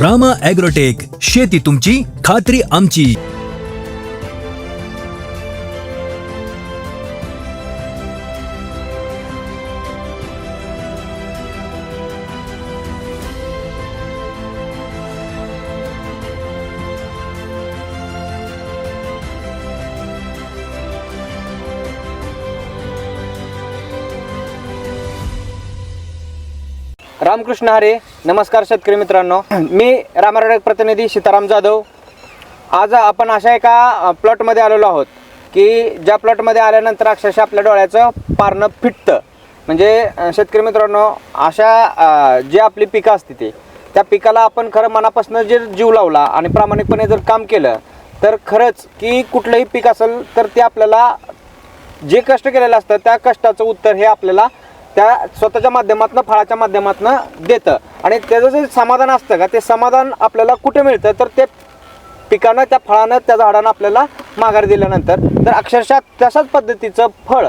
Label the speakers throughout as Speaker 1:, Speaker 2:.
Speaker 1: Rama agrotech शेती तुमची खात्री आमची.
Speaker 2: रामकृष्ण हरे नमस्कार शेतकरी मित्रांनो. मी रामराडक प्रतिनिधी सीताराम जाधव. आज आपण अशा एका प्लॉटमध्ये आलेलो आहोत की ज्या प्लॉटमध्ये आल्यानंतर अक्षरशः आपल्या डोळ्याचं पारणं फिटतं. म्हणजे शेतकरी मित्रांनो अशा जे जी आपली पिकं असते ती त्या पिकाला आपण खरं मनापासून जे जीव लावला आणि प्रामाणिकपणे जर काम केलं तर खरंच की कुठलंही पीक असेल तर ते आपल्याला जे कष्ट केलेलं असतं त्या कष्टाचं उत्तर हे आपल्याला त्या स्वतःच्या माध्यमातून फळाच्या माध्यमातून देतं. आणि त्याचं जे समाधान असतं का ते समाधान आपल्याला कुठे मिळतं? तर ते पिकानं त्या फळानं त्या झाडानं आपल्याला माघार दिल्यानंतर. तर अक्षरशः तशाच पद्धतीचं फळ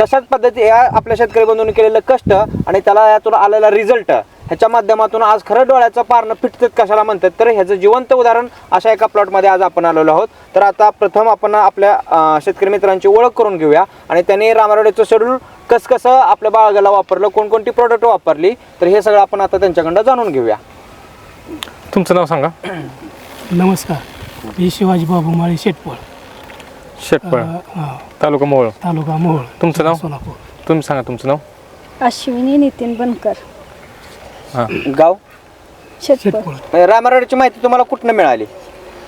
Speaker 2: तशाच पद्धती या आपल्या शेतकरी बंधूंनी केलेलं कष्ट आणि त्याला यातून आलेला रिझल्ट ह्याच्या माध्यमातून आज खरं डोळ्याचं पारणं फिटतात कशाला म्हणतात? तर ह्याचं जिवंत उदाहरण अशा एका प्लॉटमध्ये आज आपण आलेलो आहोत. तर आता प्रथम आपण आपल्या शेतकरी मित्रांची ओळख करून घेऊया. आणि त्यांनी रामराडेचं शेड्यूल कसं कसं आपल्या बाळगाला वापरलं कोणकोणती प्रोडक्ट वापरली तर हे सगळं आपण आता त्यांच्याकडनं जाणून घेऊया.
Speaker 3: तुमचं नाव सांगा.
Speaker 4: नमस्कार. मी शिवाजी बाबू माळी शेटपळ.
Speaker 3: शेटपळ.
Speaker 4: हा,
Speaker 3: तालुका मोहोळ.
Speaker 4: तालुका मोहोळ.
Speaker 3: तुमचं नाव?
Speaker 4: सोलापूर.
Speaker 3: तुम्ही सांगा तुमचं नाव.
Speaker 5: अश्विनी नितीन बनकर.
Speaker 3: हां.
Speaker 2: गाव?
Speaker 5: शेतपूर
Speaker 4: शेटपळ
Speaker 2: म्हणजे रामराडेची माहिती तुम्हाला कुठनं मिळाली?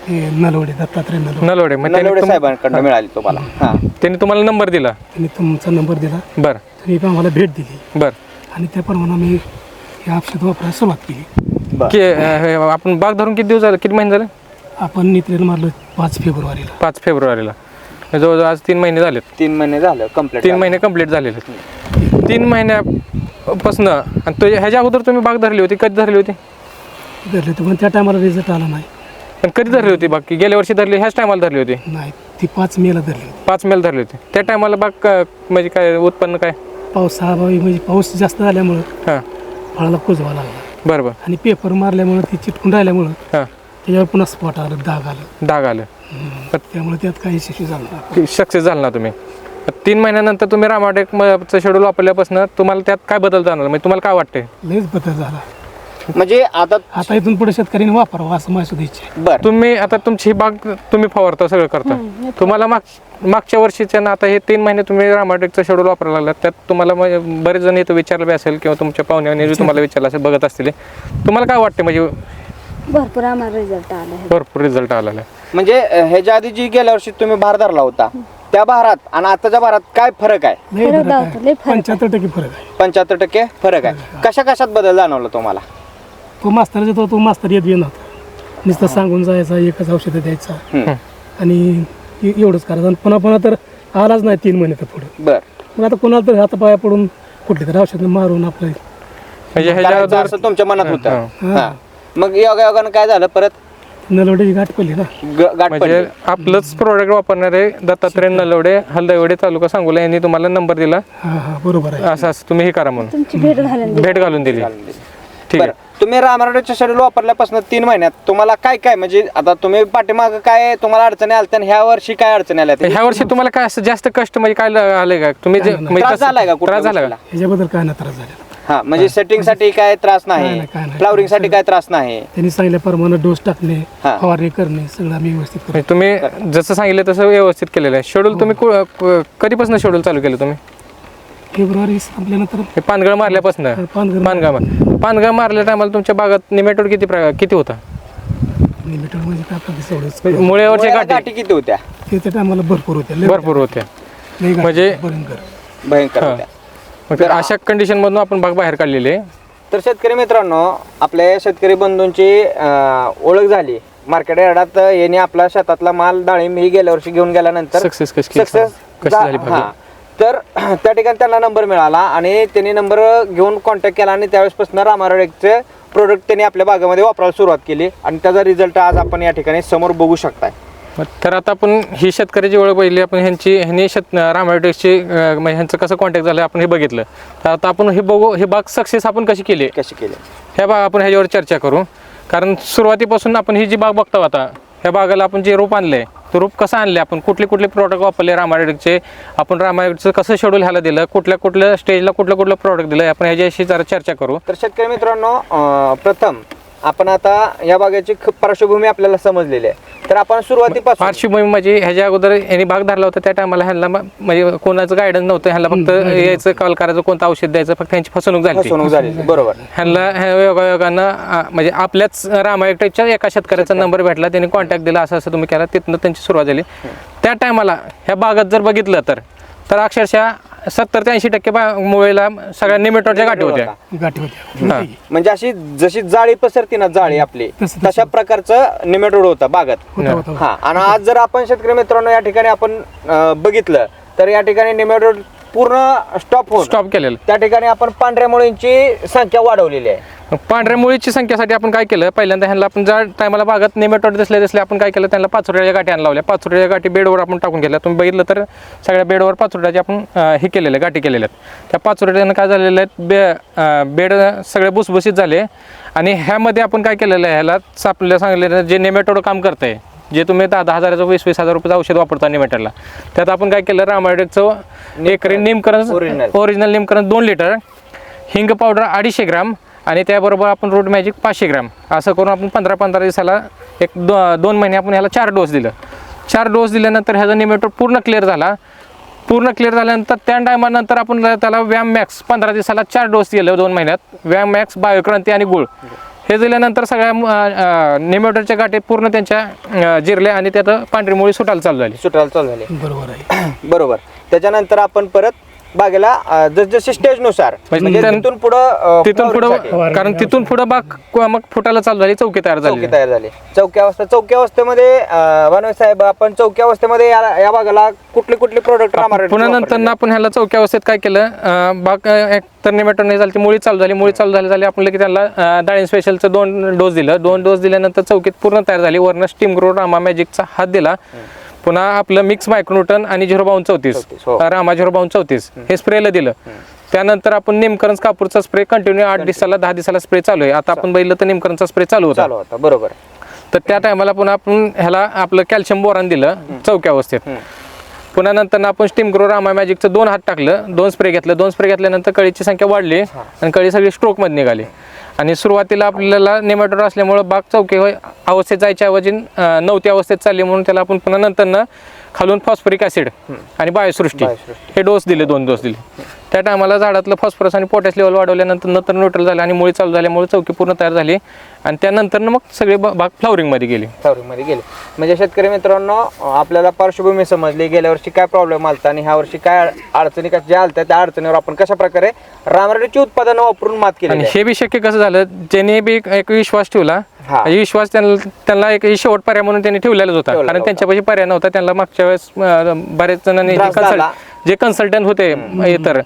Speaker 4: हे नलवडे दत्तात्रय नलवडे.
Speaker 3: नलवडे मग त्यांनी
Speaker 2: नलवडे
Speaker 3: तुम-
Speaker 2: साहेबांकडनं मिळाली तुम्हाला. हां.
Speaker 3: त्यांनी तुम्हाला नंबर दिला?
Speaker 4: त्यांनी तुमचा नंबर दिला.
Speaker 3: बर.
Speaker 4: तुम्ही पण आम्हाला भेट दिली.
Speaker 3: बर.
Speaker 4: आणि त्याप्रमाणे आम्ही हे औषध वापरायला सुरुवात केली.
Speaker 2: बरं.
Speaker 3: की अं, हे आपण बाग धरून किती दिवस झाले? किती महिने झाले?
Speaker 4: आपण नित्रेल मारलो पाच फेब्रुवारीला.
Speaker 3: पाच फेब्रुवारीला. जवळजवळ आज तीन महिने झालेत.
Speaker 2: तीन महिने झालं कंप्लीट
Speaker 3: तीन महिने कंप्लीट झालेले. आहेत. तीन महिन्यापासून आणि तो ह्याच्या अगोदर तुम्ही बाग धरली होती कधी धरली होती?
Speaker 4: धरले तर पण त्या टायमाला रिझल्ट आला नाही.
Speaker 3: पण कधी धरली होती बाग? की गेल्या वर्षी धरली ह्याच टायमाला धरली होती?
Speaker 4: नाही ती पाच मेला धरली होती.
Speaker 3: पाच मेल धरली होती. त्या टायमाला बाग का- म्हणजे काय उत्पन्न काय?
Speaker 4: पाऊस अभावी म्हणजे पाऊस जास्त झाल्यामुळं
Speaker 3: हां.
Speaker 4: फळाला कुजवा लागला.
Speaker 3: बरं बरं
Speaker 4: आणि पेपर मारल्यामुळं ती चिटकून राहिल्यामुळं
Speaker 3: हां.
Speaker 4: त्याच्यावर पुन्हा स्पॉट आलं डाग आलं.
Speaker 3: डाग आलं.
Speaker 4: त्यामुळे त्यात काही झालं नाही.
Speaker 3: सक्सेस झाला ना तुम्ही. तीन महिन्यानंतर तुम्ही रामाटेकचं शेड्यूल वापरल्यापासून तुम्हाला त्यात काय बदल जाणार म्हणजे तुम्हाला काय वाटते
Speaker 4: लयच बदल झाला.
Speaker 2: म्हणजे आता
Speaker 4: आता इथून पुढे शेतकऱ्यांनी वापरावं असं माझी सुद्धा इच्छा आहे
Speaker 2: बर.
Speaker 3: तुम्ही आता तुमची ही बाग तुम्ही फवारता सगळं करता. तुम्हाला माग मागच्या वर्षीच्या ना आता हे तीन महिने तुम्ही रामाटेकचं शेड्यूल वापरायला लागला त्यात तुम्हाला म्हणजे बरेच जण इथं विचारलं बी असेल किंवा तुमच्या पाहुण्याने तुम्हाला विचारलं असेल बघत असतील. तुम्हाला काय वाटते म्हणजे
Speaker 5: भरपूर आम्हाला रिझल्ट आला आहे
Speaker 3: भरपूर रिझल्ट आलेला आहे.
Speaker 2: म्हणजे अ, ह्याच्या आधी जी गेल्या वर्षी तुम्ही भार धरला होता त्या भारात आणि आताच्या भारात काय फरक आहे?
Speaker 4: लय
Speaker 5: फरक
Speaker 4: फरक
Speaker 5: दाखवतो, लय
Speaker 4: आहे
Speaker 5: फरक आहे.
Speaker 4: पंच्याहत्तर टक्के फरक आहे.
Speaker 2: पंच्याहत्तर टक्के फरक आहे. कशा कशात बदल जाणवला तुम्हाला?
Speaker 4: तो मास्तर येतो तो मास्तर येत येणार नुसतं सांगून जायचा एकच औषध द्यायचा.
Speaker 2: हम्म.
Speaker 4: आणि ए- एवढंच करायचं. आणि पुन्हा पुन्हा तर आलाच नाही तीन महिने तर पुढे.
Speaker 2: बर.
Speaker 4: मग आता कोणाला तर हातापाया पडून कुठली तर औषध मारून आपलं
Speaker 3: म्हणजे ह्याच्या
Speaker 2: असं तुमच्या मनात होतं.
Speaker 4: हा.
Speaker 2: हा. मग योगा योगानं काय झालं? परत
Speaker 4: नलवड्याची गाठ पडली ना.
Speaker 2: ग- गाठ
Speaker 3: म्हणजे
Speaker 2: पडली.
Speaker 3: आपलंच प्रोडक्ट वापरणारे दत्तात्रय नलवडे हलदवडे तालुका सांगोला यांनी तुम्हाला नंबर दिला.
Speaker 4: हा हा बरोबर आहे.
Speaker 3: असं असं तुम्ही हे करा म्हणून.
Speaker 5: तुमची भेट झाल्यानंतर
Speaker 3: भेट घालून दिली. ठीक
Speaker 2: बरं
Speaker 3: आहे
Speaker 2: तुम्ही रामराडेच्या शेड्यूल वापरल्यापासून तीन महिन्यात तुम्हाला काय काय म्हणजे आता तुम्ही पाठीमाग काय तुम्हाला अडचणी आल्या ह्या वर्षी काय अडचणी आल्या?
Speaker 3: ह्या वर्षी तुम्हाला काय असं जास्त कष्ट म्हणजे काय ल- आलंय का? तुम्ही जे म्हणजे
Speaker 2: त्रास
Speaker 3: कसं-
Speaker 2: झालाय का कुठल्या
Speaker 3: त्रास झाला का?
Speaker 2: गोष्टीला?
Speaker 4: ह्याच्याबद्दल काय नाही त्रास झाला
Speaker 2: हा म्हणजे सेटिंगसाठी काय त्रास नाही
Speaker 4: नाही, काय नाही.
Speaker 2: फ्लावरिंगसाठी काय त्रास नाही.
Speaker 4: त्यांनी सांगितल्याप्रमाणे डोस टाकणे
Speaker 2: हा.
Speaker 4: फवारणी करणे सगळं आम्ही व्यवस्थित करतो.
Speaker 3: म्हणजे तुम्ही जसं सांगितलं तसं व्यवस्थित केलेलं आहे. शेड्यूल तुम्ही कु- कु- कधीपासून शेड्यूल चालू केलं तुम्ही?
Speaker 4: फेब्रुवारी संपल्यानंतर
Speaker 3: हे पानगळ मारल्यापासून.
Speaker 4: पानगळ
Speaker 3: पानगळ पानगळ मारल्या टायमाला तुमच्या बागात निमेटोड किती प्र- किती होता?
Speaker 4: म्हणजे काय
Speaker 3: मुळ्यावरच्या
Speaker 2: मुळ्याला
Speaker 3: गाठी.
Speaker 2: गाठी किती होत्या?
Speaker 4: ते त्या टायमाला भरपूर होते लय
Speaker 3: भरपूर होत्या.
Speaker 4: लय गाठी
Speaker 3: म्हणजे-
Speaker 4: भयंकर.
Speaker 2: भयंकर
Speaker 3: हा.
Speaker 2: होत्या.
Speaker 3: मग अशा कंडिशन मधून आपण बाग बाहेर काढलेली
Speaker 2: तर शेतकरी मित्रांनो आपल्या शेतकरी बंधूंची अं, ओळख झाली. मार्केट यार्डात यांनी आपला शेतातला माल डाळिंब ही गेल्या वर्षी घेऊन गेल्यानंतर
Speaker 3: Success कशी?
Speaker 2: सक्सेस
Speaker 3: कशी झाली भाग्य?
Speaker 2: तर त्या ठिकाणी त्यांना नंबर मिळाला आणि त्यांनी नंबर घेऊन कॉन्टॅक्ट केला आणि त्यावेळेसपासून रामारोडेकचे प्रोडक्ट त्यांनी आपल्या बागेमध्ये वापरायला सुरुवात केली. आणि त्याचा रिझल्ट आज आपण या ठिकाणी समोर बघू शकताय.
Speaker 3: तर आता आपण ही शेतकऱ्याची ओळख पहिली आपण ह्यांची ह्यांनी शेत रामायोटेक्सची म्हणजे ह्यांचं कसं कॉन्टॅक्ट झालं आपण हे बघितलं. तर आता आपण हे बघू हे बाग सक्सेस आपण कशी केली?
Speaker 2: कशी केली?
Speaker 3: ह्या बाग आपण ह्याच्यावर चर्चा करू. कारण सुरुवातीपासून आपण ही जी बाग बघतो आता ह्या बागाला आपण जे रोप आणलंय ते रोप कसं आणले आपण कुठले कुठले प्रॉडक्ट वापरले रामायणचे आपण रामायणचं कसं शेड्यूल ह्याला दिलं कुठल्या कुठल्या स्टेजला कुठलं कुठलं प्रॉडक्ट दिलं आपण ह्याच्याशी जरा चर्चा करू.
Speaker 2: तर शेतकरी मित्रांनो प्रथम आपण आता या बागेची ख- पार्श्वभूमी आपल्याला समजलेली आहे. तर आपण सुरुवातीपासून
Speaker 3: पार्श्वभूमी म्हणजे ह्याच्या अगोदर यांनी भाग धरला होता त्या टायमाला ह्यांना म- म्हणजे कोणाचं गायडन्स नव्हतं ह्यांना फक्त यायचं कॉल करायचं कोणतं औषध द्यायचं फक्त त्यांची फसवणूक झाली
Speaker 2: फसवणूक झालेली बरोबर.
Speaker 3: ह्यांना ह्या योगायोगानं आ, म्हणजे आपल्याच रामायटेकच्या एका शेतकऱ्याचा नंबर भेटला त्यांनी कॉन्टॅक्ट दिला असं असं तुम्ही केला तिथनं त्यांची सुरुवात झाली. त्या टायमाला ह्या बागात जर बघितलं तर तर अक्षरशः सत्तर ते ऐंशी टक्के बा- मुळेला सगळ्या निमेटोरच्या गाठी होत्या.
Speaker 4: गाठी होत्या.
Speaker 3: हा.
Speaker 2: म्हणजे अशी जशी जाळी पसरती ना जाळी आपली
Speaker 4: तसं-.
Speaker 2: तशा प्रकारचं निमेटोड होता बागात.
Speaker 4: होता होता
Speaker 2: हा. आणि आज जर आपण शेतकरी मित्रांनो या ठिकाणी आपण अं, बघितलं तर या ठिकाणी निमेटोड पूर्ण स्टॉप होऊन
Speaker 3: स्टॉप केलेलं.
Speaker 2: त्या ठिकाणी आपण पांढऱ्या मुळींची संख्या वाढवलेली आहे.
Speaker 3: पांढऱ्या मुळीची संख्येसाठी आपण काय केलं? पहिल्यांदा ह्यांना आपण ज्या टायमाला बागात नेमेटोड दिसले दिसले आपण काय केलं? त्यांना पाचोट्याच्या गाठी आणल्या लावल्या. पाचोट्याच्या गाठी बेडवर आपण टाकून गेल्या तुम्ही बघितलं तर सगळ्या बेडवर पाचोट्याचे आपण अं, हे केलेले गाठी केलेल्या आहेत. त्या पाचोट्यानं काय झालेलं आहेत? बे बेड सगळे भुसभुशीत झाले. आणि ह्यामध्ये आपण काय केलेलं आहे? ह्याला आपल्याला सांगलेलं जे नेमेटोड काम करतंय जे तुम्ही दहा दहा हजाराचं वीस वीस हजार रुपयाचं औषध वापरता निमेटरला त्यात आपण काय केलं रामायडेचं एकरी निमकरण. ओरिजिनल निमकरण दोन लिटर हिंग पावडर अडीचशे ग्राम आणि त्याबरोबर आपण रूट मॅजिक पाचशे ग्राम. असं करून आपण पंधरा पंधरा दिवसाला एक दो दोन महिने आपण ह्याला चार डोस दिलं. चार डोस दिल्यानंतर ह्याचा निमेटोर पूर्ण क्लिअर झाला. पूर्ण क्लिअर झाल्यानंतर त्या टायमानंतर आपण त्याला व्यायाम मॅक्स पंधरा दिवसाला चार डोस दिले दोन महिन्यात. व्यायाम मॅक्स बायोक्रांती आणि गुळ. हे दिल्यानंतर सगळ्या निमेटोरच्या गाठी पूर्ण त्यांच्या अं, जिरल्या आणि त्यात पांढरी मुळी सुटायला चालू झाली.
Speaker 2: सुटायला चालू झाले.
Speaker 4: बरोबर आहे.
Speaker 2: बरोबर. त्याच्यानंतर आपण परत बागेला अं, जसजशी स्टेजनुसार.
Speaker 3: म्हणजे
Speaker 2: म्हणजे तिथून पुढं
Speaker 3: तिथून पुढं कारण तिथून पुढं बाग क- मग फुटायला चालू झाली चौकी तयार झाली.
Speaker 2: चौकी तयार झाली. चौकी अवस्था चौकी अवस्थेमध्ये अं, बनवे साहेब आपण चौकी अवस्थेमध्ये या या भागाला कुठले कुठले प्रोडक्ट
Speaker 3: पुन्हा नंतर आपण ह्याला चौक्या अवस्थेत काय केलं? अं, बाग अं, एक तर निमेटो नाही झाली ती मुळी चालू झाली मुळी चालू झाली झाली आपण लगेच त्याला अं, डाळिंब स्पेशलचं दोन डोस दिलं. दोन डोस दिल्यानंतर चौकीत पूर्ण तयार झाली. वरनं स्टीम ग्रो रामा मॅजिकचा हात दिला. पुन्हा आपलं मिक्स मायक्रोन्यूटन आणि झिरो बावन्न चौतीस
Speaker 2: हो.
Speaker 3: रामा झिरो बावन्न चौतीस हे स्प्रेला दिलं. त्यानंतर आपण निमकरंज कापूरचा स्प्रे कंटिन्यू आठ दिवसाला दहा दिवसाला स्प्रे चालू आहे. आता आपण बघितलं तर निमकरंजचा स्प्रे चालू होता.
Speaker 2: चालू होता बरोबर
Speaker 3: तर त्या टायमाला पुन्हा आपण ह्याला आपलं कॅल्शियम बोरान दिलं चौक्या अवस्थेत. पुन्हा नंतर आपण स्टीम ग्रो रामा मॅजिकचं दोन हात टाकलं दोन स्प्रे घेतलं. दोन स्प्रे घेतल्यानंतर कळीची संख्या वाढली आणि कळी सगळी स्ट्रोकमध्ये निघाली. आणि सुरुवातीला आपल्याला नेमॅटोर असल्यामुळं बाग चौकी अवस्थेत जायच्या ऐवजी नवती अवस्थेत चालली म्हणून त्याला आपण पुन्हा नंतर खालून फॉस्फरिक ॲसिड आणि बायोसृष्टी. हे डोस दिले दोन डोस दिले त्या टायमाला झाडातलं फॉस्फरस आणि पोटॅश लेवल वाढवल्यानंतर नंतर न्यूट्रल झालं आणि मुळी चालू झाल्यामुळे चौकी पूर्ण तयार झाली. आणि त्यानंतर मग सगळे बा- बाग फ्लॉवरिंगमध्ये गेली.
Speaker 2: मध्ये गेले. म्हणजे शेतकरी मित्रांनो आपल्याला पार्श्वभूमी समजली गेल्या वर्षी काय प्रॉब्लेम आलता आणि ह्या वर्षी काय अडचणी कशा ज्या आलत्या त्या अडचणीवर आपण कशा प्रकारे रामराडीची उत्पादनं वापरून मात केली
Speaker 3: आणि हे बी शक्य कसं झालं ज्यांनी बी एक- एक विश्वास ठेवला
Speaker 2: हा.
Speaker 3: हे विश्वास त्यांना त्यांना एक शेवट पर्याय म्हणून त्यांनी ठेवलेलाच होता.
Speaker 2: ठेवलेला
Speaker 3: कारण
Speaker 2: होता.
Speaker 3: त्यांच्यापाशी पर्याय नव्हता. त्यांना मागच्या वेळेस अं, बरेच जणांनी जे
Speaker 2: त्रास
Speaker 3: कन्सल्ट
Speaker 2: झाला.
Speaker 3: जे कन्सल्टंट होते इतर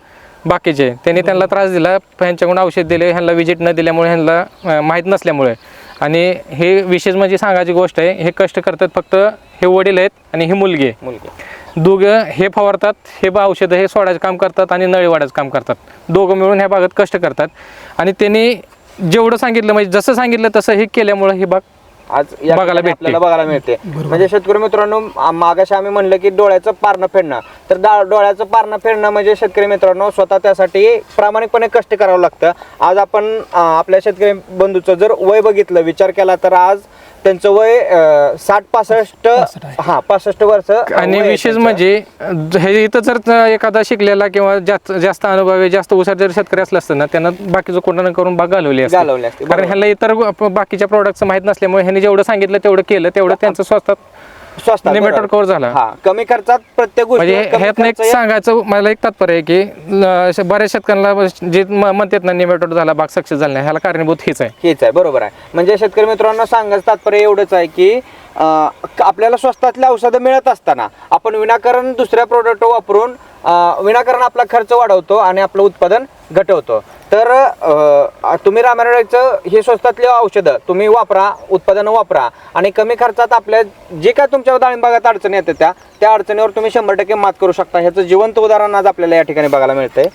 Speaker 3: बाकीचे त्यांनी त्यांना त्रास दिला. ह्यांच्याकडून औषध दिले. ह्यांना विजिट न दिल्यामुळे ह्यांना अं, माहीत नसल्यामुळे. आणि हे विशेष म्हणजे सांगायची गोष्ट आहे हे कष्ट करतात फक्त हे वडील आहेत आणि ही मुलगी आहे.
Speaker 2: मुलगी
Speaker 3: दोघं हे फवारतात हे बा औषधं हे सोडायचं काम करतात आणि नळी वाढायचं काम करतात. दोघं मिळून ह्या बागात कष्ट करतात. आणि त्यांनी जेवढं सांगितलं म्हणजे जसं सांगितलं तसं हे केल्यामुळं ही बाग
Speaker 2: आज या
Speaker 3: बघायला
Speaker 2: ठिकाणी
Speaker 3: भेटते.
Speaker 2: आपल्याला बघायला मिळते म्हणजे शेतकरी मित्रांनो आ- मागाशी आम्ही म्हणलं की डोळ्याचं पारणं फेडणं. तर डोळ्याचं पारणं फेडणं म्हणजे शेतकरी मित्रांनो स्वतः त्यासाठी प्रामाणिकपणे कष्ट करावं लागतं. आज आपण आ, आपल्या शेतकरी बंधूचं जर वय बघितलं विचार केला तर आज त्यांचं वय साठ पासष्ट. हा पासष्ट वर्ष
Speaker 3: आणि विशेष. म्हणजे हे इथं जर एखादा शिकलेला किंवा जास्त जास्त अनुभवी जास्त हुशार जर शेतकरी असला असतं ना त्यांना बाकीचं कोणाला करून बाग घालवली असते
Speaker 2: घालवली
Speaker 3: कारण. ह्याला इतर बाकीच्या प्रोडक्टचं माहीत नसल्यामुळे ह्यांनी जेवढं सांगितलं तेवढं केलं तेवढं त्यांचं स्वस्तात
Speaker 2: स्वस्तात, बरोबर.
Speaker 3: cover झाला.
Speaker 2: हा कमी खर्चात प्रत्येक गोष्टी
Speaker 3: म्हणजे ह्यातनं एक सांगायचं मला एक तात्पर्य आहे की ल- बऱ्याच शेतकऱ्यांना जे म- म्हणतात ना निमेटोड झाला बाग सक्सेस झाला नाही ह्याला कारणीभूत हेच आहे
Speaker 2: हेच आहे बरोबर आहे म्हणजे शेतकरी मित्रांनो सांगायचं तात्पर्य एवढंच आहे क- आपल्याला स्वस्तातली औषधं मिळत असताना आपण विनाकारण दुसऱ्या प्रोडक्ट वापरून विनाकारण आपला खर्च वाढवतो आणि आपलं उत्पादन घटवतो. तर तुम्ही रामायणाचं हे स्वस्तातली औषधं तुम्ही वापरा उत्पादनं वापरा आणि कमी खर्चात आपल्या जे काय तुमच्या डाळिंबागात अडचणी येतात त्या त्या अडचणीवर तुम्ही शंभर टक्के मात करू शकता. ह्याचं जिवंत उदाहरण आज आपल्याला या ठिकाणी बघायला मिळतंय.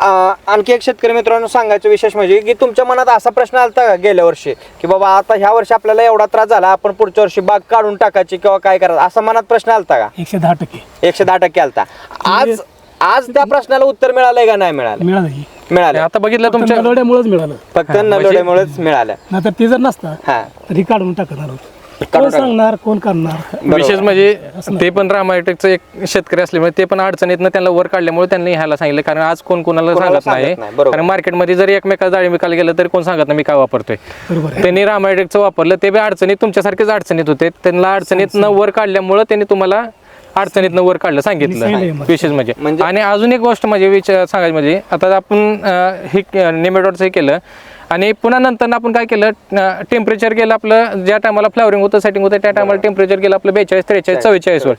Speaker 2: अं, आणखी एक शेतकरी मित्रांनो सांगायचं विशेष म्हणजे की तुमच्या मनात असा प्रश्न आलता का गेल्या वर्षी? की बाबा आता ह्या वर्षी आपल्याला एवढा त्रास झाला आपण पुढच्या वर्षी बाग काढून टाकायची किंवा काय करायचं? असा मनात प्रश्न आलता का?
Speaker 4: एकशे दहा टक्के.
Speaker 2: एकशे दहा टक्के आलता. आज आज त्या प्रश्नाला उत्तर मिळालंय का नाही मिळालं?
Speaker 4: मिळालं की.
Speaker 2: मिळालं.
Speaker 3: आता बघितलं तुमच्या
Speaker 4: नलवड्यामुळेच मिळालं.
Speaker 2: फक्त नलोड्यामुळेच मिळालं.
Speaker 4: नाहीतर ते जर नसता
Speaker 2: हा.
Speaker 4: तरी काढून टाकणार होतो कोण सांगणार कोण करणार?
Speaker 3: विशेष म्हणजे ते पण रामायटेकचं एक शेतकरी असल्यामुळे ते पण अडचणीतनं त्यांना वर काढल्यामुळे त्यांनी ह्याला सांगितलं कारण आज कोण कोणाला
Speaker 2: कोणाला
Speaker 3: सांगत
Speaker 2: सांगत
Speaker 3: नाही.
Speaker 2: बरोबर.
Speaker 3: कारण मार्केटमध्ये जरी एकमेकाला जाळी विकायला गेलं तरी कोण सांगत नाही मी काय वापरतोय.
Speaker 4: बरोबर आहे.
Speaker 3: त्यांनी रामायटेकचं वापरलं ते बी अडचणीत तुमच्यासारखेच अडचणीत होते. त्यांना अडचणीत न वर काढल्यामुळे त्यांनी तुम्हाला अडचणीत न वर काढलं सांगितलं. विशेष म्हणजे.
Speaker 2: म्हणजे-
Speaker 3: आणि अजून एक गोष्ट म्हणजे विचार सांगायची म्हणजे आता आपण हे नेमेटॉडचं हे केलं. आणि पुन्हा नंतर आपण काय केलं टेम्परेचर गेलं आपलं ज्या टायमाला फ्लावरिंग होतं सेटिंग होतं त्या टायमाला टेम्परेचर गेलं आपलं बेचाळीस त्रेचाळीस चव्वेचाळीस वर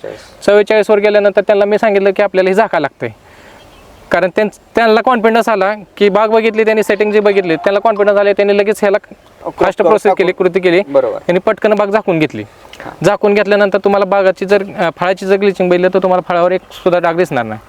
Speaker 3: चव्वेचाळीस. वर गेल्यानंतर त्यांना मी सांगितलं की आपल्याला हे झाका लागतंय. कारण त्यां त्यांना कॉन्फिडन्स आला की बाग बघितली त्यांनी सेटिंग जी बघितली त्यांना कॉन्फिडन्स आले त्यांनी लगेच ह्याला फास्ट प्रोसेस केली कृती केली.
Speaker 2: बरोबर.
Speaker 3: त्यांनी पटकन बाग झाकून घेतली. झाकून घेतल्यानंतर तुम्हाला बागाची जर फळाची जर ग्लिचिंग बघितलं तर तुम्हाला फळावर एक सुद्धा डाग दिसणार नाही.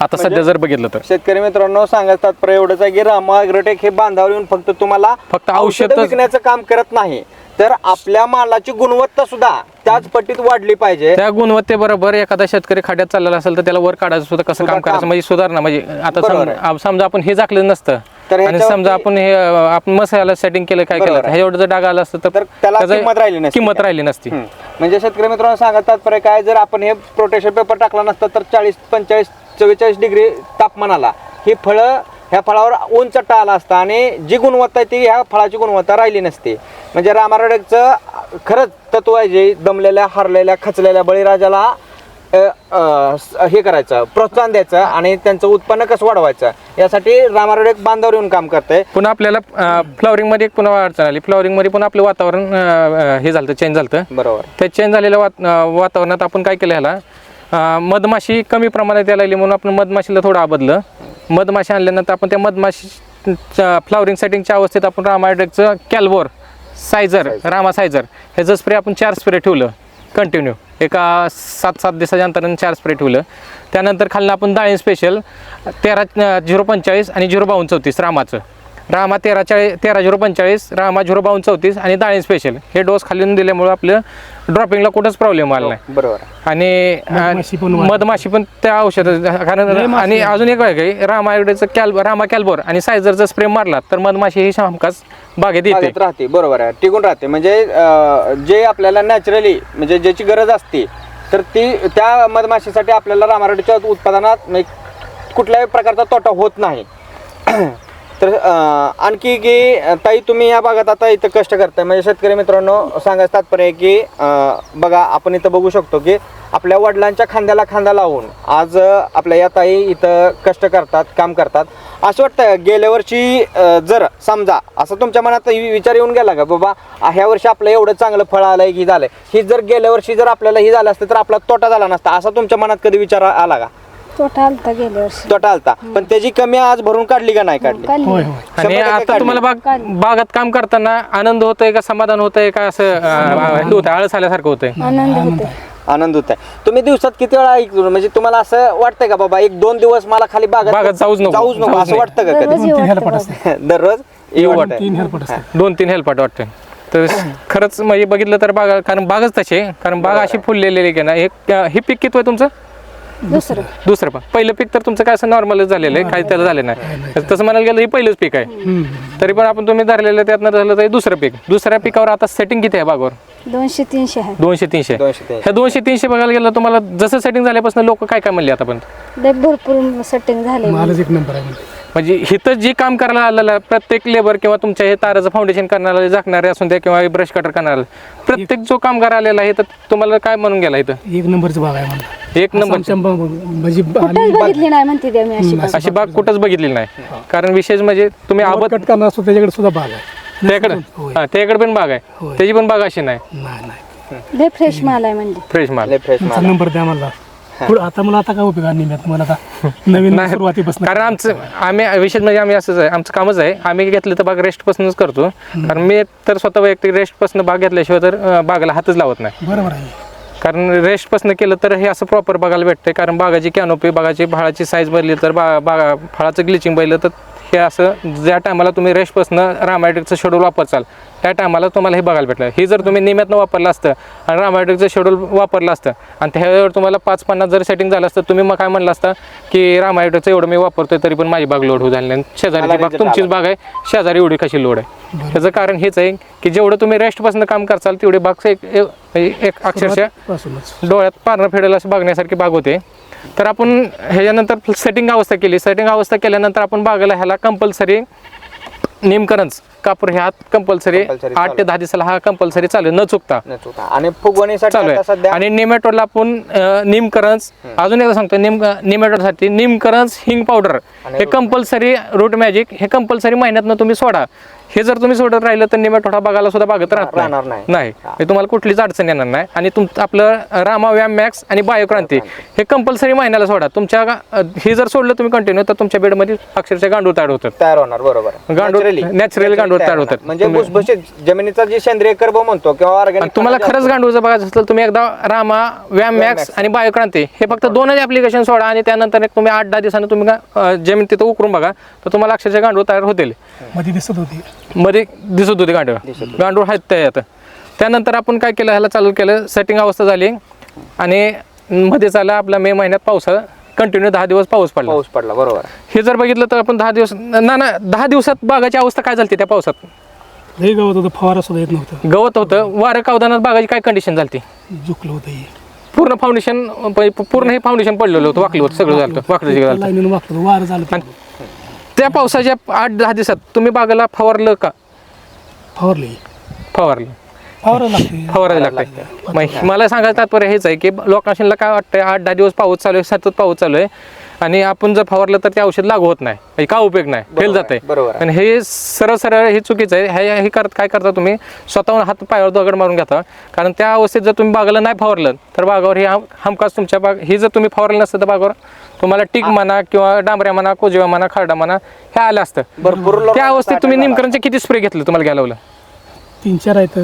Speaker 3: आता सध्या जर बघितलं तर.
Speaker 2: शेतकरी मित्रांनो सांगायचं तात्पर्य एवढंच आहे की रामा अग्रोटेक हे बांधावर येऊन फक्त तुम्हाला
Speaker 3: फक्त
Speaker 2: औषधं विकण्याचं काम करत नाही. तर आपल्या मालाची गुणवत्ता सुद्धा त्याच पट्टीत वाढली पाहिजे
Speaker 3: त्या गुणवत्तेबरोबर एखादा शेतकरी खाड्यात चाललेला असेल तर त्याला वर काढायचं सुद्धा कसं काम करायचं. म्हणजे सुधारणा म्हणजे आता
Speaker 2: बरोबर
Speaker 3: सम- समजा आपण हे झाकलं नसतं
Speaker 2: तर
Speaker 3: आणि
Speaker 2: ह्याच्यावरती-
Speaker 3: समजा आपण हे अं, आपण मसाला सेटिंग केलं काय केलं
Speaker 2: बरोबर.
Speaker 3: हे एवढं जर डाग आलं असतं
Speaker 2: तर त्याला
Speaker 3: त्याचं
Speaker 2: किंमत राहिली नसती
Speaker 3: किंमत? राहिली नसती
Speaker 2: हम्म. म्हणजे शेतकरी मित्रांनो सांगत तात्पर्य काय जर आपण हे प्रोटेक्शन पेपर टाकला नसता तर चाळीस पंचेचाळीस चव्वेचाळीस डिग्री तापमानाला ही फळं ह्या फळावर ऊन चट्टा आला असता आणि जी गुणवत्ता आहे ती ह्या फळाची गुणवत्ता राहिली नसते. म्हणजे रामारोडेकचं खरंच तत्व आहे जे दमलेल्या हारलेल्या खचलेल्या बळीराजाला हे करायचं प्रोत्साहन द्यायचं आणि त्यांचं उत्पन्न कसं वाढवायचं यासाठी रामारोडेक बांधावर येऊन काम करते
Speaker 3: पुन्हा आपल्याला फ्लॉवरिंगमध्ये एक पुन्हा अडचण आली. फ्लॉवरिंगमध्ये पण आपलं वातावरण हे झालं चेंज झालं
Speaker 2: बरोबर.
Speaker 3: त्या चेंज झालेल्या वातावरणात आपण काय केलं ह्याला? मधमाशी कमी प्रमाणात यायला लागली म्हणून आपण मधमाशीला थोडं आबदलं मधमाशी आणल्यानंतर आपण त्या मधमाशी फ्लॉवरिंग सेटिंगच्या अवस्थेत आपण रामायडेकचं कॅल्बोर सायझर रामा सायझर ह्याचं स्प्रे आपण चार स्प्रे ठेवलं कंटिन्यू एका सात सात दिवसाच्या अंतराने चार स्प्रे ठेवलं. त्यानंतर खालनं आपण डाळिंब स्पेशल तेरा झिरो पंचेचाळीस आणि झिरो बावन्न चौतीस रामाचं. रामा तेरा चाळीस तेरा झिरो पंचेचाळीस रामा झिरो बावन्न चौतीस आणि डाळिंब स्पेशल हे डोस खाली दिल्यामुळे आपलं ड्रॉपिंगला कुठंच प्रॉब्लेम आला नाही.
Speaker 2: बरोबर
Speaker 3: आणि
Speaker 4: मधमाशी पण
Speaker 3: त्या औषध कारण आणि अजून एक आहे काही रामायडेचं कॅल रामा कॅल्बोर आणि सायझरचा स्प्रे मारला तर मधमाशी ही हमखास बागेत येते.
Speaker 2: राहते बरोबर आहे. टिकून राहते. म्हणजे जे आपल्याला नॅचरली म्हणजे ज्याची गरज असते तर ती त्या मधमाशीसाठी आपल्याला रामारडीच्या उत्पादनात म्हणजे कुठल्याही प्रकारचा तोटा होत नाही. तर अं, आणखी की अं, ताई तुम्ही या भागात आता इथं कष्ट करताय. म्हणजे शेतकरी मित्रांनो सांगायचं तात्पर्य आहे की अं, बघा आपण इथं बघू शकतो की आपल्या वडिलांच्या खांद्याला खांदा लावून आज अं, आपल्या या ताई इथं कष्ट करतात काम करतात. असं वाटतं गेल्या वर्षी अं, जर समजा असं तुमच्या मनात वि- विचार येऊन गेला का बाबा आ, ह्या वर्षी आपलं एवढं चांगलं फळ आलंय की झालंय. ही जर गेल्या वर्षी जर आपल्याला ही झालं असतं तर आपला तोटा झाला नसता असा तुमच्या मनात कधी विचार आला का?
Speaker 5: तोटा आलता गेल्या वर्षी.
Speaker 2: तोटा आलता. पण त्याची कमी आज भरून काढली का नाही काढली?
Speaker 5: काढली.
Speaker 4: होय होय.
Speaker 3: आणि
Speaker 2: शंभर टक्के
Speaker 3: आता
Speaker 2: काढली.
Speaker 3: तुम्हाला बाग बागात काम करताना आनंद होतोय का समाधान होतंय का असं अं, हे होतं आळस आल्यासारखं होतंय?
Speaker 5: आनंद होते
Speaker 2: आनंद होत आहे तुम्ही दिवसात किती वेळा ऐकतो म्हणजे तुम्हाला असं वाटतंय का बाबा एक दोन दिवस मला खाली बागात
Speaker 3: बागात जाऊच नको.
Speaker 2: जाऊच नको
Speaker 3: जाऊच
Speaker 2: असं
Speaker 3: नाही.
Speaker 2: वाटतं का
Speaker 5: दररोज
Speaker 2: कधी?
Speaker 5: येऊ
Speaker 4: तीन
Speaker 5: वाटतं
Speaker 4: हेल्पट
Speaker 5: बाबा.
Speaker 4: असते
Speaker 2: दररोज? येऊ
Speaker 4: दोन
Speaker 2: वाटतंय.
Speaker 4: तीन हेल्पट असते
Speaker 3: दोन तीन हेल्पाट वाटते तर खरंच म्हणजे बघितलं तर बागा कारण बागच तशी आहे. कारण बाग अशी फुललेली आहे की ना एक हे पीक किती आहे तुमचं?
Speaker 5: दुसरं.
Speaker 3: दुसरं. पण. पहिलं पीक तर तुमचं काय असं नॉर्मलच झालेलं आहे काही त्याला झालं नाही. तसं म्हणायला गेलं हे पहिलंच पीक आहे. तरी पण आपण तुम्ही धरलेलं त्यातनं झालं तर दुसरं पीक. दुसऱ्या पिकावर आता सेटिंग किती आहे बागावर?
Speaker 5: दोनशे तीनशे आहे.
Speaker 3: दोनशे तीनशे
Speaker 2: दोनशे तीनशे.
Speaker 3: ह्या दोनशे तीनशे बघायला गेलं तुम्हाला जसं सेटिंग झाल्यापासून लोक काय काय म्हणले आतापर्यंत?
Speaker 5: लय भरपूर सेटिंग झाले
Speaker 4: मालच एक नंबर आहे. म्हणजे
Speaker 3: म्हणजे इथं जे काम करायला आलेलं प्रत्येक लेबर किंवा तुमच्या हे ताराचं फाउंडेशन करणारे झाकणारे असून द्या किंवा ब्रश कटर करणारे प्रत्येक जो कामगार आलेला आहे तर तुम्हाला काय म्हणून गेला इथं?
Speaker 4: एक नंबरची बाग आहे म्हणलं.
Speaker 3: एक नंबर
Speaker 4: म्हणजे
Speaker 5: कुठेच बघितली नाही म्हणते त्या मी अशी बाग.
Speaker 3: अशी बाग कुठंच बघितलेली नाही. कारण विशेष म्हणजे तुम्ही आबत
Speaker 4: कट करणार असतो त्याच्याकडे सुद्धा बाग आहे.
Speaker 3: त्याकडे?
Speaker 4: होय.
Speaker 3: हा त्याकडे पण बाग आहे. त्याची पण बाग अशी नाही.
Speaker 4: नाही नाही.
Speaker 5: लय फ्रेश माल आहे म्हणजे.
Speaker 3: फ्रेश माल.
Speaker 2: फ्रेश
Speaker 4: नंबर द्या मला. पुढं आता मला आता काय उपयोग आता नवीन
Speaker 3: नाही.
Speaker 4: सुरुवातीपासून.
Speaker 3: कारण आमचं आम्ही विशेष म्हणजे आम्ही असंच आहे आमचं कामच आहे. आम्ही घेतलं तर बाग रेस्ट पासूनच करतो कारण मी तर स्वतः वैयक्तिक रेस्टपासून बाग घेतल्याशिवाय तर अं, बागेला हातच लावत नाही.
Speaker 4: बरोबर आहे.
Speaker 3: कारण रेस्टपासून केलं तर हे असं प्रॉपर बघायला भेटतंय. कारण बागाची कॅनोपी बागाची फळाची साईज बदलली तर बा बागा फळाचं ग्लिचिंग बदललं तर हे असं ज्या टायमाला तुम्ही रेस्टपासून रामायटिकचं शेड्यूल वापरचाल त्या टायमाला तुम्हाला हे बघायला भेटलं. हे जर तुम्ही नियमितनं वापरलं असतं आणि रामायटिकचं शेड्यूल वापरलं असतं आणि त्यावर तुम्हाला पाच पन्नास जर सेटिंग झालं असतं तुम्ही मग काय म्हणलं असतं की रामायटिकचं एवढं मी वापरतोय तरी पण माझी बाग लोड होऊ झाली नाही. शेजारीची
Speaker 2: मला
Speaker 3: बाग तुमचीच. बाग आहे. शेजारी एवढी कशी लोड आहे? त्याचं कारण हेच आहे की जेवढं तुम्ही रेस्टपासून काम करचाल तेवढी बाग एक अक्षरशः डोळ्यात पारणं फेडेल अशी बघण्यासारखी बाग होते. तर आपण ह्याच्यानंतर सेटिंग अवस्था केली. सेटिंग अवस्था केल्यानंतर आपण बागेला ह्याला कंपल्सरी निमकरंज कापूर ह्या कंपल्सरी आठ ते दहा दिवसाला हा कंपल्सरी चालू न चुकता.
Speaker 2: आणि फुगवणीसाठी
Speaker 3: आणि निमेटोडला आपण निमकरंज अजून एकदा सांगतो निम निमेटोडसाठी निमकरंज हिंग पावडर हे कंपल्सरी रूट मॅजिक हे कंपल्सरी महिन्यातनं तुम्ही सोडा. हे जर तुम्ही सोडत राहिलं तर निमेटोडा बघायला सुद्धा बागत राहत
Speaker 2: राहणार
Speaker 3: नाही. हे. तुम्हाला कुठलीच अडचण येणार नाही. आणि तुम आपलं रामा व्यायाम मॅक्स आणि बायोक्रांती हे कंपल्सरी महिन्याला सोडा. तुमच्या हे जर सोडलं तुम्ही कंटिन्यू तर तुमच्या बेडमध्ये अक्षरशः गांडूळ तयार होतात.
Speaker 2: तयार होणार बरोबर.
Speaker 3: गांडूळ-
Speaker 2: Naturally.
Speaker 3: गांडूळ तयार. होतात.
Speaker 2: म्हणजे जमिनीचा जे सेंद्रिय कर्ब म्हणतो किंवा
Speaker 3: तुम्हाला खरंच गांडूळचं बघायचं असेल तर तुम्ही एकदा रामा व्यायाम मॅक्स. आणि बायोक्रांती हे फक्त दोनच ऍप्लिकेशन सोडा आणि त्यानंतर एक तुम्ही आठ दहा दिवसांनी तुम्ही जमीन तिथं उकरून बघा तर तुम्हाला अक्षरशः गांडूळ तयार होतील.
Speaker 4: मध्ये दिसत होती.
Speaker 3: मध्ये दिसत होते गांडूळ. गांडूळ आहेत त्यात त्यानंतर आपण काय केलं ह्याला चालू केलं. सेटिंग अवस्था झाली. आणि मध्ये झाला आपला मे महिन्यात पावसा कंटिन्यू दहा दिवस पाऊस पडला.
Speaker 2: पाऊस पडला बरोबर.
Speaker 3: हे जर बघितलं तर आपण दहा दिवस ना ना दहा दिवसात बागाची अवस्था काय झाली त्या पावसात?
Speaker 4: गवत होतं फवारा सुद्धा येत नव्हतं.
Speaker 3: गवत होतं. वारं कावदानात बागाची काय कंडिशन झाली
Speaker 4: झुकलं होतं हे.
Speaker 3: पूर्ण फाउंडेशन पूर्ण हे फाउंडेशन पडलेलं होतं वाकलं होतं सगळं झालं वाकडं झालं
Speaker 4: लाईनीनं वाकलं होतं, वारं झालं
Speaker 3: आणि त्या पावसाच्या आठ दहा दिवसात तुम्ही बागाला फवारलं का?
Speaker 4: फवारली.
Speaker 3: फवारलं.
Speaker 4: लागते.
Speaker 3: फवारायला लागते. मग मला सांगायचं तात्पर्य हेच आहे की लोकांना काय वाटतंय आठ दहा दिवस पाऊस चालू आहे सतत पाऊस चालू आहे. आणि आपण जर फवारलं तर ते औषध लागू होत नाही. म्हणजे काय उपयोग नाही? फेल जात
Speaker 2: आहे.
Speaker 3: आणि हे सरळ सरळ हे चुकीचं आहे. हे हे करत काय करता तुम्ही? स्वतःहून हात पायावर दगड मारून घेता कारण त्या अवस्थेत जर तुम्ही बागाला नाही फवारलं तर बागावर हे हम- हमखास तुमच्या बाग ही जर तुम्ही फवारलं नसतं तर बागावर तुम्हाला टीक म्हणा किंवा डांबऱ्या म्हणा कोजव्या म्हणा खरडा म्हणा हे आलं असतं. त्या अवस्थेत तुम्ही. निमकरणचे किती स्प्रे घेतलं तुम्हाला घ्यायला लावलं?
Speaker 4: तीन चार आहेत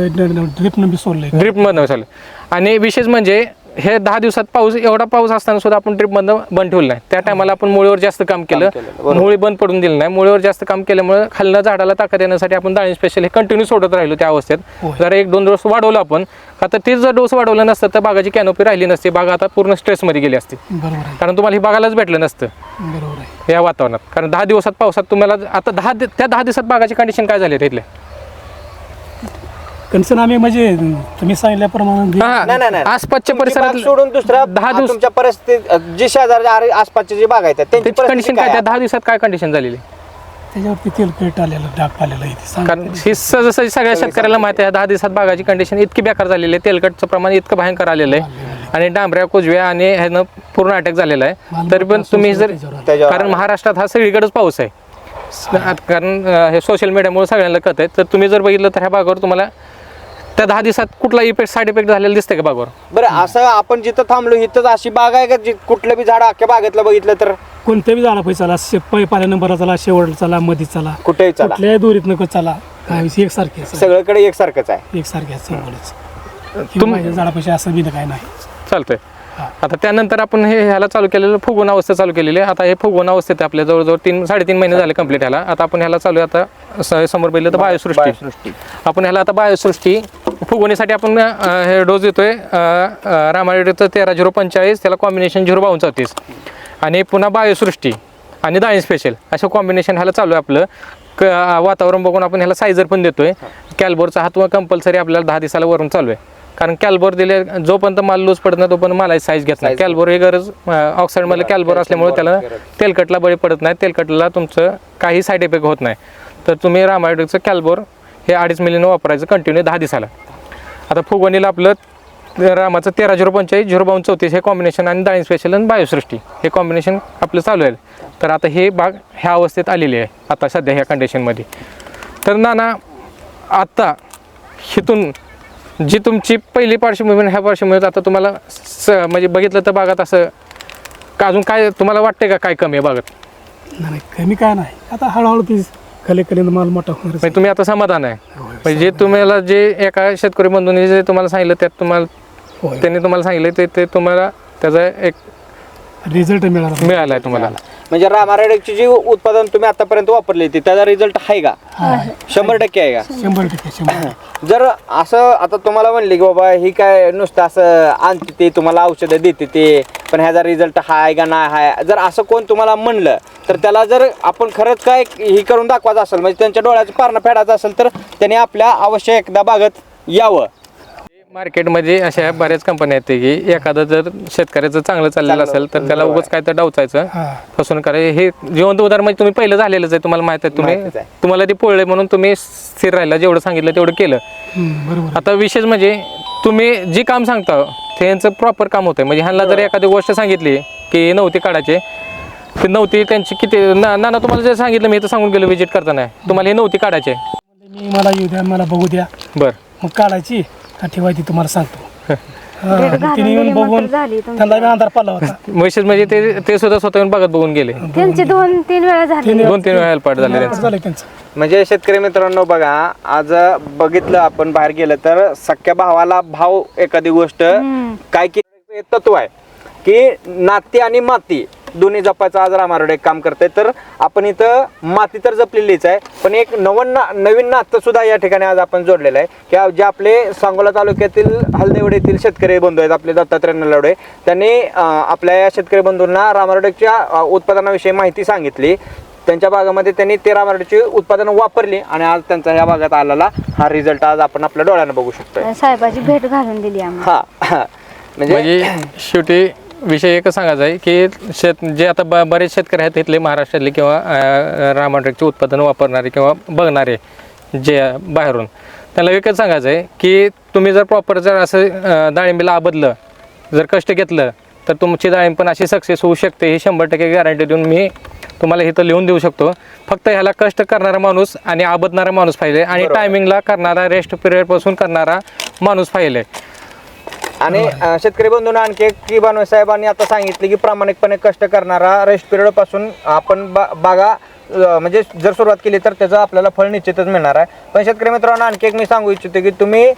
Speaker 3: ड्रिपमधनं झालं आणि विशेष म्हणजे हे दहा दिवसात पाऊस एवढा पाऊस असताना सुद्धा आपण ड्रिपमधनं बंद ठेवलं नाही. त्या टायमाला आपण मुळीवर जास्त काम केलं. मुळी बंद पडून दिलं नाही. मुळीवर जास्त काम केल्यामुळे खालनं झाडाला ताकद येण्यासाठी आपण दाणी स्पेशल हे कंटिन्यू सोडत राहिलो त्या अवस्थेत. जर एक दोन डोस वाढवलं आपण. आता तेच जर डोस वाढवलं नसतं तर बागाची कॅनोपी राहिली नसती. बागा आता पूर्ण स्ट्रेसमध्ये गेली असती. कारण तुम्हाला ही बागालाच भेटलं नसतं. या वातावरणात. कारण दहा दिवसात पावसात तुम्हाला आता दहा त्या दहा दिवसात बागाची कंडिशन काय झाली तिथले
Speaker 4: कन्सर्न आम्ही म्हणजे तुम्ही सांगितल्याप्रमाणे
Speaker 3: हा,
Speaker 2: नाही, नाही, नाही.
Speaker 3: आसपासच्या
Speaker 2: तुमची बाग
Speaker 3: परिसरात
Speaker 2: सोडून दुसऱ्या
Speaker 3: दहा
Speaker 2: दहा
Speaker 3: दिवस
Speaker 2: तुमच्या परिस्थिती जी शेजारी आरे- आसपासची जी बाग आहेत त्यांची
Speaker 3: त्याची
Speaker 2: परिस्थिती
Speaker 3: कंडिशन
Speaker 2: काय
Speaker 3: काय? त्या
Speaker 2: आहे?
Speaker 3: दहा दिवसात काय कंडिशन झालेली?
Speaker 4: त्याच्यावरती तेलकट आलेलं डाग आलेलं आहे ते सांग
Speaker 3: कारण ही सहजासहजी सगळ्या शेतकऱ्याला माहिती आहे दहा दिवसात बागाची कंडिशन इतकी बेकार झालेली आहे तेलकटचं प्रमाण इतकं भयंकर आलेलं आहे. आणि डांबऱ्या कुजव्या आणि ह्यानं पूर्ण अटॅक झालेला आहे. तरी पण तुम्ही जर
Speaker 2: त्याच्यावर
Speaker 3: कारण महाराष्ट्रात हा सगळीकडेच पाऊस आहे. कारण अं, हे सोशल मीडियामुळे सगळ्यांना कळत आहे तर तुम्ही जर बघितलं तर ह्या बागावर तुम्हाला त्या दहा दिवसात कुठला इफेक्ट साईड इफेक्ट झालेला दिसतंय का बागावर?
Speaker 2: बरं असं आपण जिथं थांबलो इथंच अशी बाग आहे का जी कुठलं बी झाड अख्ख्या बागेतलं बघितलं तर?
Speaker 4: कोणत्या बी झाडा पैसा शे पै पहिल्या नंबरला चला शेवट चला मध्ये चला.
Speaker 2: कुठेही चला.
Speaker 4: कुठल्याही दोरीत नको चला. काय एकसारखे.
Speaker 2: सगळीकडे एकसारखंच आहे.
Speaker 4: एकसारखे सगळेच किंवा माझ्या झाडापाशी असं बी काय नाही.
Speaker 3: चालतंय.
Speaker 4: हा.
Speaker 3: आता त्यानंतर आपण हे ह्याला चालू केलेलं फुगवून अवस्था चालू केलेली आहे. आता हे फुगवून अवस्थेत आहे आपल्या जवळजवळ तीन साडेतीन महिने झाले कंप्लीट ह्याला. आता आपण ह्याला चालू आहे आता स- समोर पहिलं तर बायोसृष्टी.
Speaker 2: बायोसृष्टी.
Speaker 3: आपण ह्याला आता बायोसृष्टी फुगवणीसाठी आपण हे डोस देतोय रामायणचं तेरा झिरो पंचेचाळीस त्याला कॉम्बिनेशन झिरो बावन्न चौतीस. आणि पुन्हा बायोसृष्टी आणि दाईन स्पेशल असं कॉम्बिनेशन ह्याला चालू आहे आपलं. क वातावरण बघून आपण ह्याला सायझर पण देतोय. कॅल्बोरचा हात कंपल्सरी आपल्याला दहा दिवसाला वरून चालू आहे. कारण कॅल्बोर दिले जोपर्यंत माल लूज पडत नाही तोपर्यंत मालाची साईज घेत नाही. कॅल्बोर ही गरज ऑक्साईडमध्ये कॅल्बोर असल्यामुळे त्याला तेलकटला बळी पडत नाही. तेलकटला तुमचं काही साईड इफेक्ट होत नाही. तर तुम्ही रामायडचं कॅल्बोर हे अडीच मिलीनं वापरायचं कंटिन्यू दहा दिवसाला. आता फुगवणीला आपलं रामाचं तेरा झिरो पंचेचाळीस झिरो बावन्न चौतीस हे कॉम्बिनेशन आणि डाळी स्पेशल आणि बायोसृष्टी हे कॉम्बिनेशन आपलं चालू आहे. तर आता हे बाग ह्या अवस्थेत आलेली आहे आता सध्या ह्या कंडिशनमध्ये तर नाना आत्ता हिथून जी तुमची पहिली पार्श्वभूमी ह्या पार्श्वभूमीत आता तुम्हाला स म्हणजे बघितलं तर बागात असं का अजून काय तुम्हाला वाटते का काय कमी आहे बागात
Speaker 4: नाही कमी काय नाही. आता हळूहळू ती कले कलेनं माल मोठा होणार
Speaker 3: म्हणजे तुम्ही आता समाधान आहे म्हणजे जे तुम्हाला जे एका शेतकरी बंधूंनी जे तुम्हाला सांगितलं त्यात तुम्हाला
Speaker 4: होय.
Speaker 3: त्यांनी तुम्हाला सांगितलं ते ते तुम्हाला त्याचा एक
Speaker 4: रिझल्ट मिळाला.
Speaker 3: मिळाला आहे तुम्हाला
Speaker 2: म्हणजे रामारेडकची जी उत्पादन तुम्ही आतापर्यंत वापरली ती त्याचा रिझल्ट आहे का? शंभर टक्के आहे का?
Speaker 4: शंभर टक्के शंभर
Speaker 2: जर असं आता तुम्हाला म्हणले की बाबा ही काय नुसतं असं आणते ते तुम्हाला औषधं देते ते पण ह्याचा रिझल्ट हाय का नाही हाय? जर असं कोण तुम्हाला म्हणलं तर त्याला जर आपण खरंच काय ही करून दाखवायचं असेल म्हणजे त्यांच्या डोळ्याचं पारणं फेडायचं असेल तर त्यांनी आपल्या अवश्य एकदा बागत यावं.
Speaker 3: मार्केटमध्ये अशा बऱ्याच कंपन्या आहेत की एखादं जर शेतकऱ्याचं चांगलं चाललेलं असेल तर त्याला उगाच काय तर डावचायचं
Speaker 4: हा.
Speaker 3: फसवून करायचं. हे जिवंत उदाहरण म्हणजे तुम्ही पहिलं झालेलंच आहे तुम्हाला माहीत आहे तुम्ही. तुम्हाला ते पोळले म्हणून तुम्ही स्थिर राहिला जेवढं सांगितलं तेवढं केलं. आता विशेष म्हणजे तुम्ही जे काम सांगता ते यांचं प्रॉपर काम होतंय. म्हणजे ह्यांना जर एखादी गोष्ट सांगितली की नव्हती काढायचे ते नव्हती त्यांची किती ना ना तुम्हाला जे सांगितलं मी इथं सांगून गेलो व्हिजिट करताना. तुम्हाला हे नव्हती काढायचे.
Speaker 4: मी मला येऊ द्या मला बघू द्या.
Speaker 3: बर.
Speaker 4: मग काढायची. का ठेवायची तुम्हाला सांगतो. हा, तिने येऊन बघून
Speaker 5: मात्र झाली तुमची.
Speaker 4: त्यांना बी अंधार पडला होता.
Speaker 3: म्हणजे ते ते सुद्धा स्वतः येऊन बघत बघून गेले.
Speaker 5: त्यांची दोन तीन वेळा झाली.
Speaker 3: दोन तीन वेळा हेल्पाट झाले त्यांचं.
Speaker 4: झालं त्यांचं.
Speaker 2: म्हणजे शेतकरी मित्रांनो बघा आज बघितलं आपण बाहेर गेलं तर सख्या भावाला भाव एखादी गोष्ट. काय की तत्व आहे की नाती आणि माती. दोन्ही जपायचं आज रामारोड एक काम करते तर आपण इथं माती तर जपलेलीच आहे पण एक नवन ना नवीन नातं सुद्धा या ठिकाणी आज आपण जोडलेलं आहे. की जे आपले सांगोला तालुक्यातील हलदेवड येथील शेतकरी बंधू आहेत आपले दत्तात्रय नलवडे त्यांनी आपल्या या शेतकरी बंधूंना रामारोडेच्या उत्पादनाविषयी माहिती सांगितली. त्यांच्या भागामध्ये त्यांनी ते रामारोडेची उत्पादनं वापरली आणि आज त्यांचा या भागात आलेला हा रिझल्ट आज आपण आपल्या डोळ्यानं बघू शकतोय.
Speaker 5: साहेबाची भेट घालून दिली
Speaker 2: हा. म्हणजे
Speaker 3: म्हणजे शेवटी विषय एकच सांगायचा आहे की शेत जे आता ब बरेच शेतकरी आहेत तिथले महाराष्ट्रातले किंवा रामाट्रेकचे उत्पादन वापरणारे किंवा बघणारे जे बाहेरून त्याला एकच सांगायचं आहे की तुम्ही जर प्रॉपर जर असं डाळिंबीला आबदलं जर कष्ट घेतलं तर तुमची डाळिंब पण अशी सक्सेस होऊ शकते ही शंभर टक्के गॅरंटी देऊन मी तुम्हाला इथं लिहून देऊ शकतो फक्त ह्याला कष्ट करणारा माणूस आणि आबदणारा माणूस पाहिजे आणि. टायमिंगला करणारा रेस्ट पिरियडपासून करणारा माणूस पाहिजे
Speaker 2: आणि अं, शेतकरी बंधूंना आणखी एक की बनवे साहेबांनी आता सांगितले की प्रामाणिकपणे कष्ट करणारा रेस्ट पिरियडपासून आपण बा- बागा अं, म्हणजे जर सुरुवात केली तर त्याचं आपल्याला फळ निश्चितच मिळणार आहे. पण शेतकरी मित्रांनो आणखी एक मी सांगू इच्छितो की तुम्ही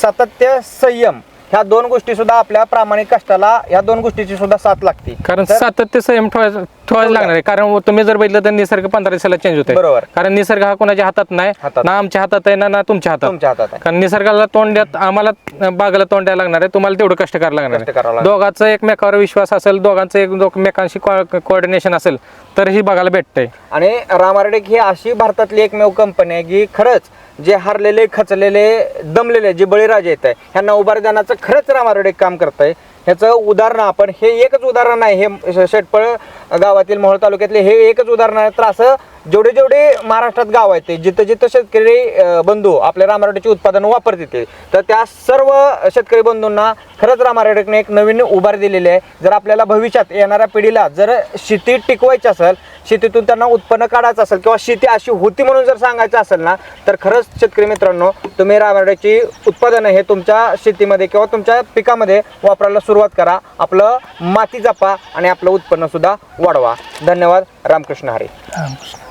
Speaker 2: सातत्य संयम ह्या दोन गोष्टी सुद्धा आपल्या प्रामाणिक कष्टाला ह्या दोन गोष्टीची सुद्धा साथ लागते.
Speaker 3: कारण
Speaker 2: तर-
Speaker 3: सातत्य संयम ठेवायचं ठेवायला लागणार आहे. कारण तुम्ही जर बघितलं तर निसर्ग पंधरा दिवसाला चेंज होते
Speaker 2: बरोबर.
Speaker 3: कारण निसर्ग हा कोणाच्या हातात नाही
Speaker 2: हातात.
Speaker 3: ना आमच्या हातात आहे ना ना तुमच्या हातात.
Speaker 2: तुमच्या हातात आहे.
Speaker 3: कारण निसर्गाला तोंड द्यात आम्हाला अं, बागाला तोंड द्यायला लागणार आहे. तुम्हाला तेवढं कष्ट करायला लागणार
Speaker 2: कष्ट करावं
Speaker 3: आहे.
Speaker 2: लागणार.
Speaker 3: दोघांचा एकमेकावर विश्वास असेल दोघांचं एकमेकांशी कोऑर्डिनेशन असेल तर ही बघायला भेटतंय.
Speaker 2: आणि रामारडेक ही अशी भारतातली एकमेव कंपनी आहे की खरंच जे हारलेले खचलेले दमलेले जे बळीराजे येत आहे ह्यांना उभार देण्याचं खरंच रामारडेक काम करत आहे ह्याचं उदाहरण आपण हे एकच उदाहरण आहे हे शेटपळ गावातील मोहोळ तालुक्यातले हे एकच उदाहरण आहे तर असं जेवढे जेवढे महाराष्ट्रात गाव आहेत ते जिथं जिथं शेतकरी बंधू आपल्या रामराटेची उत्पादन वापरत येते तर त्या सर्व शेतकरी बंधूंना खरंच रामराटेने एक नवीन उभार दिलेली आहे. जर आपल्याला भविष्यात येणाऱ्या पिढीला जर शेती टिकवायची असेल शेतीतून त्यांना उत्पन्न काढायचं असेल किंवा शेती अशी होती म्हणून जर सांगायचं असेल ना तर खरंच शेतकरी मित्रांनो तुम्ही रामराटेची उत्पादनं हे तुमच्या शेतीमध्ये किंवा तुमच्या पिकामध्ये वापरायला सुरुवात करा. आपलं माती जपा आणि आपलं उत्पन्नसुद्धा वाढवा. धन्यवाद. रामकृष्ण हरी.
Speaker 4: रामकृष्ण.